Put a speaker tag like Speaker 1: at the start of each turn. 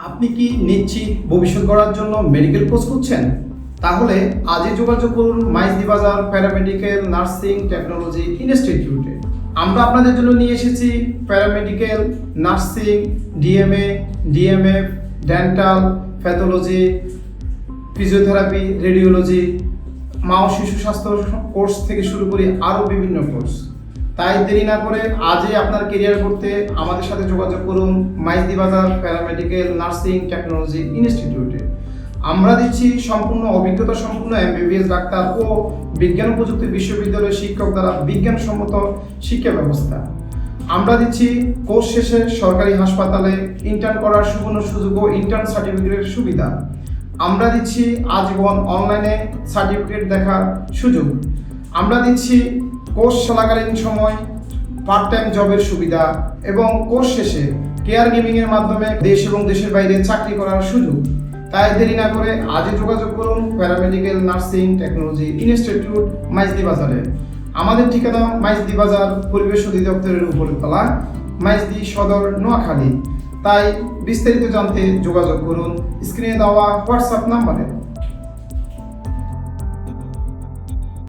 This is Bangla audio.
Speaker 1: আপনি কি নিশ্চিত ভবিষ্যৎ গড়ার জন্য মেডিকেল কোর্স করছেন তাহলে আজই যোগাযোগ করুন মাইজদি বাজার প্যারামেডিক্যাল নার্সিং টেকনোলজি ইনস্টিটিউটে আমরা আপনাদের জন্য নিয়ে এসেছি paramedical nursing DMA DMF dental pathology physiotherapy radiology মা ও শিশু স্বাস্থ্য কোর্স থেকে শুরু করে আরও বিভিন্ন কোর্স তাই দেরি না করে আজই আপনার কেরিয়ার করতে আমাদের সাথে যোগাযোগ করুন মাইজদি বাজার প্যারামেডিক্যাল নার্সিং টেকনোলজি ইনস্টিটিউটে। আমরা দিচ্ছি সম্পূর্ণ অভিজ্ঞতা, সম্পূর্ণ এমবিবিএস ডাক্তার ও বিজ্ঞান প্রযুক্তি বিশ্ববিদ্যালয়ের শিক্ষক দ্বারা বিজ্ঞানসম্মত শিক্ষা ব্যবস্থা। আমরা দিচ্ছি কোর্স শেষে সরকারি হাসপাতালে ইন্টার্ন করার সুবর্ণ সুযোগ ও ইন্টার্ন সার্টিফিকেটের সুবিধা। আমরা দিচ্ছি আজীবন অনলাইনে সার্টিফিকেট দেখার সুযোগ। আমরা দিচ্ছি কোর্স চলাকালীন সময় পার্ট টাইম জবের সুবিধা এবং কোর্স শেষে কেয়ার গেমিংয়ের মাধ্যমে দেশ এবং দেশের বাইরে চাকরি করার সুযোগ। তাই দেরি না করে আজই যোগাযোগ করুন paramedical nursing technology institute Maijdee বাজারে আমাদের ঠিকানা মাইজদি বাজার পরিবেশ অধিদপ্তরের উপরে তলা মাইজদি সদর, নোয়াখালী। তাই বিস্তারিত জানতে যোগাযোগ করুন স্ক্রিনে দেওয়া হোয়াটসঅ্যাপ নাম্বারে